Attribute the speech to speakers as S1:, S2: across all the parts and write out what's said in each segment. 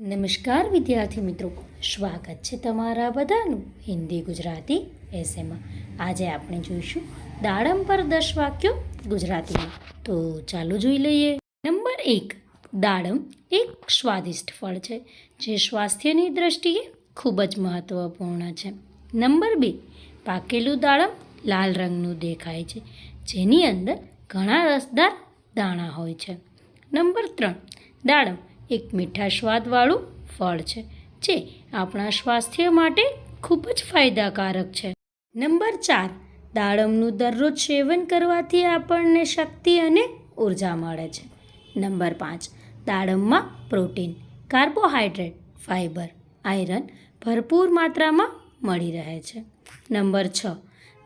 S1: નમસ્કાર વિદ્યાર્થી મિત્રો, સ્વાગત છે તમારા બધાનું હિન્દી ગુજરાતી એસેમાં આજે આપણે જોઈશું દાડમ પર દસ વાક્યો ગુજરાતીમાં. તો ચાલો જોઈ લઈએ. નંબર એક, દાડમ એક સ્વાદિષ્ટ ફળ છે, જે સ્વાસ્થ્યની દ્રષ્ટિએ ખૂબ જ મહત્ત્વપૂર્ણ છે. નંબર બે, પાકેલું દાડમ લાલ રંગનું દેખાય છે, જેની અંદર ઘણા રસદાર દાણા હોય છે. નંબર ત્રણ, દાડમ એક મીઠા સ્વાદવાળું ફળ છે, જે આપણા સ્વાસ્થ્ય માટે ખૂબ જ ફાયદાકારક છે. નંબર ચાર, દાડમનું દરરોજ સેવન કરવાથી આપણને શક્તિ અને ઊર્જા મળે છે. નંબર પાંચ, દાડમમાં પ્રોટીન, કાર્બોહાઈડ્રેટ ફાઇબર આયરન ભરપૂર માત્રામાં મળી રહે છે. નંબર છ,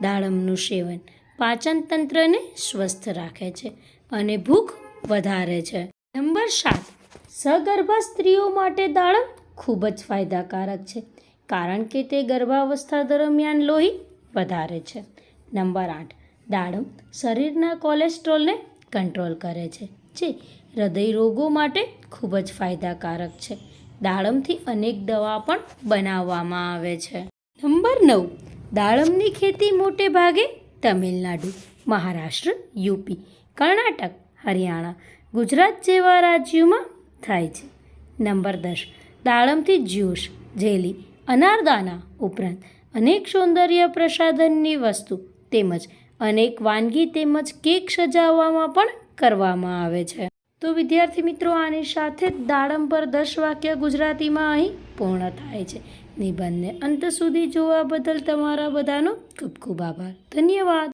S1: દાડમનું સેવન પાચન તંત્રને સ્વસ્થ રાખે છે અને ભૂખ વધારે છે. નંબર સાત સગર્ભા સ્ત્રીઓ માટે દાડમ ખૂબ જ ફાયદાકારક છે, કારણ કે તે ગર્ભાવસ્થા દરમિયાન લોહી વધારે છે. નંબર આઠ, દાડમ શરીરના કોલેસ્ટ્રોલને કંટ્રોલ કરે છે, જે હૃદય રોગો માટે ખૂબ જ ફાયદાકારક છે. દાડમથી અનેક દવા પણ બનાવવામાં આવે છે. નંબર નવ, દાડમની ખેતી મોટે ભાગે તમિલનાડુ, મહારાષ્ટ્ર, યુપી, કર્ણાટક, હરિયાણા, ગુજરાત જેવા રાજ્યોમાં થાય છે. નંબર દસ, દાડમથી જ્યુસ, જેલી, અનારદાના ઉપરાંત અનેક સૌંદર્ય પ્રસાધનની વસ્તુ તેમજ અનેક વાનગી તેમજ કેક સજાવવામાં પણ કરવામાં આવે છે. તો વિદ્યાર્થી મિત્રો, આની સાથે જ દાડમ પર દસ વાક્ય ગુજરાતીમાં અહીં પૂર્ણ થાય છે. નિબંધને અંત સુધી જોવા બદલ તમારા બધાનો ખૂબ ખૂબ આભાર. ધન્યવાદ.